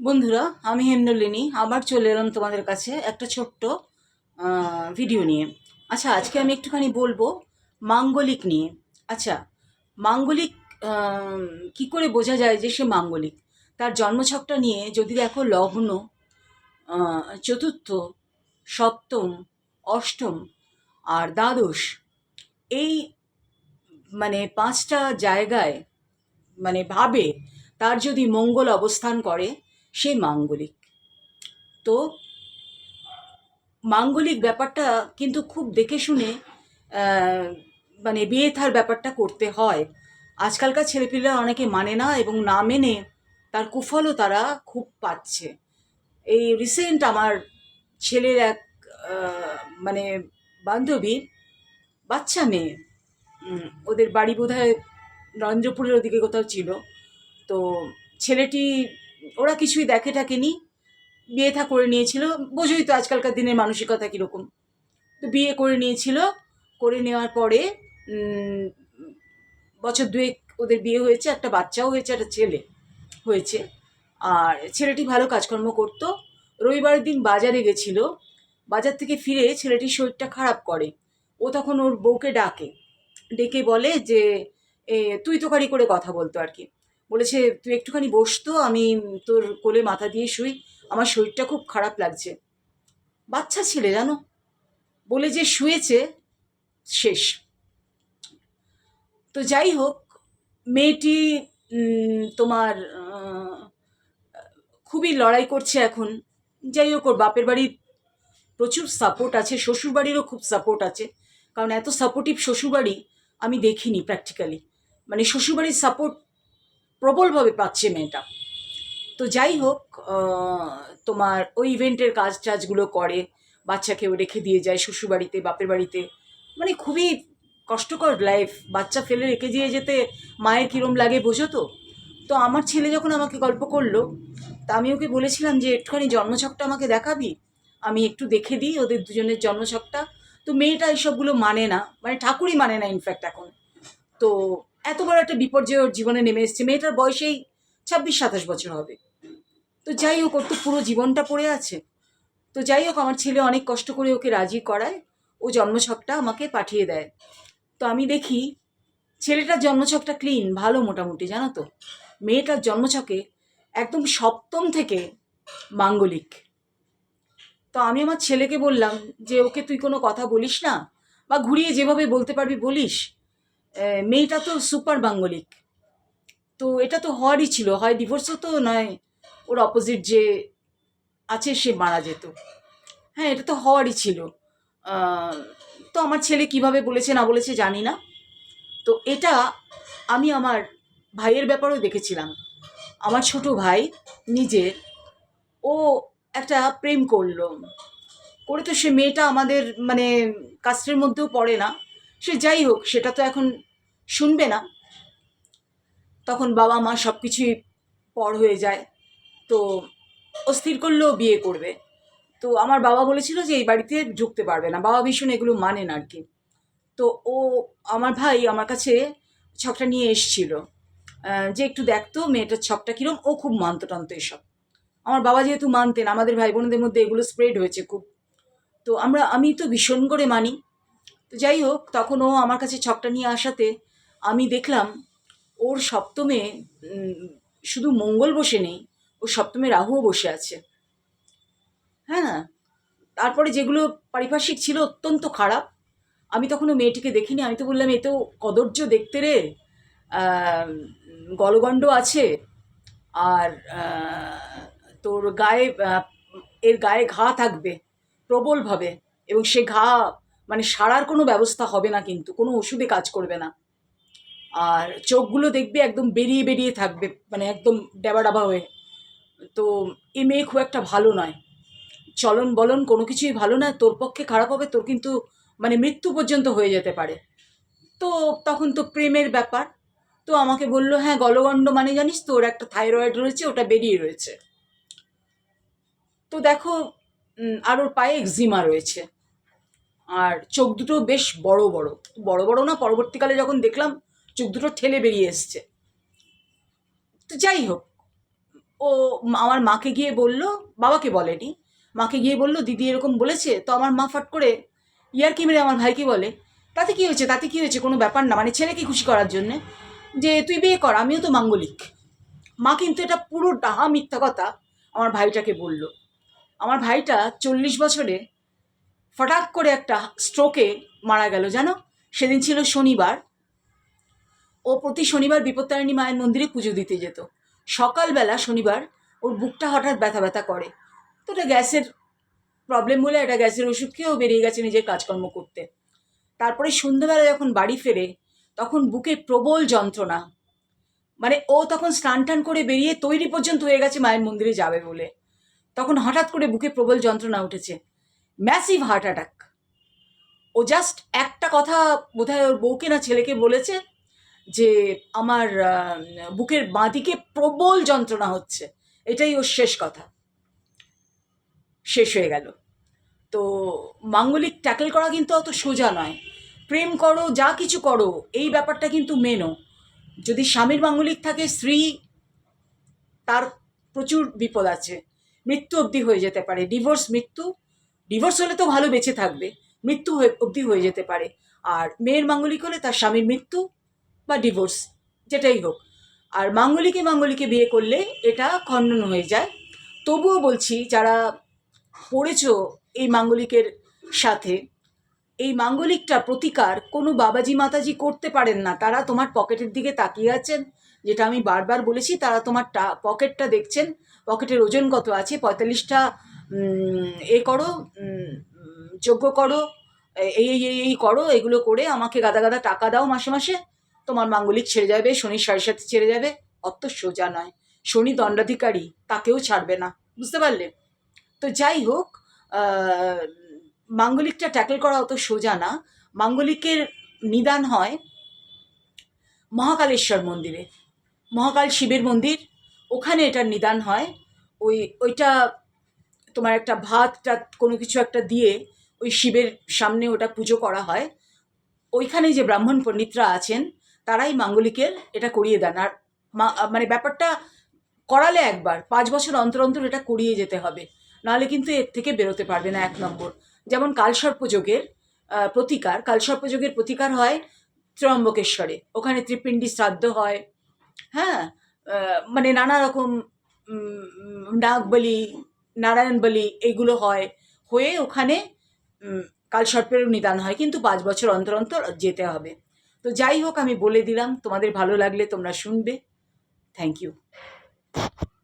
বন্ধুরা, আমি হেমনলিনী, আবার চলে এলাম তোমাদের কাছে একটা ছোট্ট ভিডিও নিয়ে। আচ্ছা আজকে আমি একটুখানি বলব মাঙ্গলিক নিয়ে। আচ্ছা মাঙ্গলিক কি করে বোঝা যায় যে সে মাঙ্গলিক? তার জন্মছকটা নিয়ে যদি দেখো লগ্ন চতুর্থ, সপ্তম, অষ্টম আর দ্বাদশ, এই মানে পাঁচটা জায়গায় মানে ভাবে তার যদি মঙ্গল অবস্থান করে সে মাঙ্গলিক। তো মাঙ্গলিক ব্যাপারটা কিন্তু খুব দেখে শুনে মানে বিয়ে থার ব্যাপারটা করতে হয়। আজকালকার ছেলেপিলেরা অনেকে মানে না এবং না মেনে তার কুফলও তারা খুব পাচ্ছে। এই রিসেন্ট আমার ছেলের এক মানে বান্ধবী বাচ্চা মেয়ে ওদের বাড়ি বোধ হয় নরেন্দ্রপুরের ওদিকে কোথাও ছিল। তো ছেলেটি ওরা কিছুই দেখে টাকেনি বিয়ে থা করে নিয়েছিল। বোঝোই তো আজকালকার দিনের মানসিকতা কীরকম। তো বিয়ে করে নিয়েছিল। করে নেওয়ার পরে বছর দুয়েক ওদের বিয়ে হয়েছে, একটা বাচ্চাও হয়েছে, একটা ছেলে হয়েছে। আর ছেলেটি ভালো কাজকর্ম করতো। রবিবারের দিন বাজারে গেছিল। বাজার থেকে ফিরে ছেলেটির শরীরটা খারাপ করে। ও তখন ওর বউকে ডাকে। ডেকে বলে যে তুই তোকারি করে কথা বলতো আর কি। বলেছে, তুই একটুখানি বসতো আমি তোর কোলে মাথা দিয়ে শুই, আমার শরীরটা খুব খারাপ লাগছে। বাচ্চা ছেলে, জানো? বলে যে শুয়েছে, শেষ। তো যাই হোক, মেয়েটি তোমার খুবই লড়াই করছে এখন। যাই হোক, ওর বাপের বাড়ির প্রচুর সাপোর্ট আছে শ্বশুর বাড়িরও খুব সাপোর্ট আছে। কারণ এত সাপোর্টিভ শ্বশুরবাড়ি আমি দেখিনি প্র্যাকটিক্যালি মানে শ্বশুরবাড়ির সাপোর্ট প্রবলভাবে পাচ্ছে মেয়েটা। তো যাই হোক তোমার ওই ইভেন্টের কাজ টাজগুলো করে বাচ্চাকেও রেখে দিয়ে যায় শ্বশুরবাড়িতে, বাপের বাড়িতে। মানে খুবই কষ্টকর লাইফ বাচ্চা ফেলে রেখে দিয়ে যেতে মায়ের কীরম লাগে বোঝো তো? তো আমার ছেলে যখন আমাকে গল্প করল, তা আমি ওকে বলেছিলাম যে, একটুখানি জন্মছকটা আমাকে দেখাবি? আমি একটু দেখে দিই ওদের দুজনের জন্মছকটা। তো মেয়েটা এসবগুলো মানে না মানে ঠাকুরই মানে না ইনফ্যাক্ট এখন। তো এত বড় একটা বিপর্যয় ওর জীবনে নেমে এসছে। মেয়েটার বয়সেই ছাব্বিশ, সাতাশ বছর হবে। তো যাই হোক, ওর তো পুরো জীবনটা পড়ে আছে। তো যাই হোক, আমার ছেলে অনেক কষ্ট করে ওকে রাজি করায়। ও জন্মছকটা আমাকে পাঠিয়ে দেয়। তো আমি দেখি, ছেলেটার জন্মছকটা ক্লিন ভালো মোটামুটি, জানো তো? মেয়েটার জন্মছকে একদম সপ্তম থেকে মাঙ্গলিক। তো আমি আমার ছেলেকে বললাম যে, ওকে তুই কোনো কথা বলিস না বা ঘুরিয়ে যেভাবে বলতে পারবি বলিস মেয়েটা তো সুপার বাঙ্গলিক। তো এটা তো হওয়ারই ছিল, হয় ডিভোর্স হতো নয় ওর অপোজিট যে আছে সে মারা যেত। হ্যাঁ এটা তো হওয়ারই ছিল। তো আমার ছেলে কীভাবে বলেছে না বলেছে জানি না। তো এটা আমি আমার ভাইয়ের ব্যাপারেও দেখেছিলাম। আমার ছোট ভাই নিজে ও একটা প্রেম করল। করে তো সে মেয়েটা আমাদের মানে কাস্টের মধ্যেও পড়ে না। সে যাই হোক, সেটা তো এখন শুনবে না। তখন বাবা মা সব কিছুই পর হয়ে যায়। তো অস্থির করলেও বিয়ে করবে। তো আমার বাবা বলেছিল যে এই বাড়িতে ঢুকতে পারবে না। বাবা ভীষণ এগুলো মানেন আর কি। তো ও, আমার ভাই আমার কাছে ছকটা নিয়ে এসছিল। যে একটু দেখতো মেয়েটার ছকটা কিরম, ও খুব মানতো টানতো এসব। আমার বাবা যেহেতু মানতেন, আমাদের ভাই বোনদের মধ্যে এগুলো স্প্রেড হয়েছে খুব। তো আমরা, আমি তো ভীষণ করে মানি। তো যাই হোক তখন ও আমার কাছে ছকটা নিয়ে আসাতে আমি দেখলাম ওর সপ্তমে শুধু মঙ্গল বসে নেই, ওর সপ্তমে রাহুও বসে আছে। হ্যাঁ তারপরে যেগুলো পারিপার্শ্বিক ছিল অত্যন্ত খারাপ। আমি তখন ও মেয়েটিকে দেখিনি, আমি তো বললাম, এ তো কদর্য দেখতে রে গলগণ্ড আছে, আর তোর গায়ে এর গায়ে ঘা থাকবে, প্রবলভাবে, এবং সে ঘা মানে সারার কোনো ব্যবস্থা হবে না কিন্তু, কোনো ওষুধে কাজ করবে না। আর চোখগুলো দেখবে একদম বেরিয়ে বেরিয়ে থাকবে মানে একদম ডেবা ডাবা হয়ে। তো এ মেয়ে খুব একটা ভালো নয়। চলন বলন কোনো কিছুই ভালো নয় তোর পক্ষে খারাপ হবে, তোর কিন্তু মানে মৃত্যু পর্যন্ত হয়ে যেতে পারে। তো তখন তো প্রেমের ব্যাপার। তো আমাকে বলল হ্যাঁ গলগণ্ড মানে জানিস তো ওর একটা থাইরয়েড রয়েছে, ওটা বেরিয়ে রয়েছে। তো দেখো আর ওর পায়ে এক্সিমা রয়েছে। আর চোখ দুটো বেশ বড় বড়। বড় বড় না, পরবর্তীকালে যখন দেখলাম, চোখ দুটো ঠেলে বেরিয়ে এসছে। তো যাই হোক, ও আমার মাকে গিয়ে বলল, বাবাকে বলেনি। মাকে গিয়ে বলল, দিদি এরকম বলেছে, তো আমার মা ফাট করে ইয়ার কি মেরে আমার ভাইকে বলে, তাতে কি হয়েছে? তাতে কি হয়েছে? কোনো ব্যাপার না মানে ছেলেকে খুশি করার জন্যে, যে তুই বিয়ে কর, আমিও তো মাঙ্গলিক। মা কিন্তু এটা পুরো ডাহা মিথ্যা কথা আমার ভাইটাকে বলল। আমার ভাইটা চল্লিশ বছরে হঠাৎ করে একটা স্ট্রোকে মারা গেল, জানো? সেদিন ছিল শনিবার। ও প্রতি শনিবার বিপত্তারিণী মায়ের মন্দিরে পুজো দিতে যেত। সকালবেলা শনিবার ওর বুকটা হঠাৎ ব্যথা ব্যথা করে। তো এটা গ্যাসের প্রবলেম বলে একটা গ্যাসের ওষুধ খেয়েও বেরিয়ে গেছে নিজের কাজকর্ম করতে। তারপরে সন্ধ্যেবেলা যখন বাড়ি ফেরে, তখন বুকে প্রবল যন্ত্রণা। মানে ও তখন স্নান টান করে বেরিয়ে তৈরি পর্যন্ত হয়ে গেছে মায়ের মন্দিরে যাবে বলে। তখন হঠাৎ করে বুকে প্রবল যন্ত্রণা উঠেছে। ম্যাসিভ হার্ট অ্যাটাক ও জাস্ট একটা কথা বোধহয় ওর বউকে না ছেলেকে বলেছে যে আমার বুকের বাঁদিকে প্রবল যন্ত্রণা হচ্ছে। এটাই ওর শেষ কথা। শেষ হয়ে গেল। তো মাঙ্গলিক ট্যাকেল করা কিন্তু অত সোজা নয়। প্রেম করো, যা কিছু করো, এই ব্যাপারটা কিন্তু মেনো। যদি স্বামীর মাঙ্গলিক থাকে, স্ত্রী, তার প্রচুর বিপদ আছে। মৃত্যু অবধি হয়ে যেতে পারে। ডিভোর্স মৃত্যু ডিভোর্স হলে তো ভালো বেঁচে থাকবে, মৃত্যু হয়ে- অবধি হয়ে যেতে পারে। আর মেয়ের মাঙ্গলিক হলে তার স্বামীর মৃত্যু বা ডিভোর্স যেটাই হোক। আর মাঙ্গলিকে মাঙ্গলিকে বিয়ে করলে এটা খণ্ডন হয়ে যায়। তবুও বলছি, যারা পড়েছো এই মাঙ্গলিকের সাথে, এই মাঙ্গলিকটা প্রতিকার কোনো বাবাজি মাতাজি করতে পারেন না। তারা তোমার পকেটের দিকে তাকিয়ে আছেন, যেটা আমি বারবার বলেছি, তারা তোমার পকেটটা দেখছেন, পকেটের ওজন কত আছে, পঁয়তাল্লিশটা এ করো যোগ্য করো এই এই এই করো, এগুলো করে আমাকে গাদা গাদা টাকা দাও মাসে মাসে। তোমার মাঙ্গলিক ছেড়ে যাবে শনির সাড়ে সাথে ছেড়ে যাবে। অত সোজা নয়। শনি দণ্ডাধিকারী, তাকেও ছাড়বে না। বুঝতে পারলে? তো যাই হোক মাঙ্গলিকটা ট্যাকল করা অত সোজা না। মাঙ্গলিকের নিদান হয় মহাকালেশ্বর মন্দিরে। মহাকাল শিবের মন্দির। ওখানে এটার নিদান হয়। ওই, ওইটা তোমার একটা ভাত টাত কোনো কিছু একটা দিয়ে ওই শিবের সামনে ওটা পুজো করা হয়। ওইখানে যে ব্রাহ্মণ পণ্ডিতরা আছেন, তারাই মাঙ্গলিকের এটা করিয়ে দেন। আর মানে ব্যাপারটা করালে একবার, পাঁচ বছর অন্তর অন্তর এটা করিয়ে যেতে হবে। নাহলে কিন্তু এর থেকে বেরোতে পারবে না এক নম্বর। যেমন কালসর্পযোগের প্রতিকার কালসর্পযোগের প্রতিকার হয় ত্রম্বকেশ্বরে ওখানে ত্রিপিণ্ডি শ্রাদ্ধ হয়। হ্যাঁ? মানে নানা রকম নাগবলি নারায়ণ বলি এইগুলো হয়, হয়ে ওখানে কালসর্পের নিদান হয়, কিন্তু পাঁচ বছর অন্তর অন্তর যেতে হবে। তো যাই হোক, আমি বলে দিলাম, তোমাদের ভালো লাগলে তোমরা শুনবে। Thank you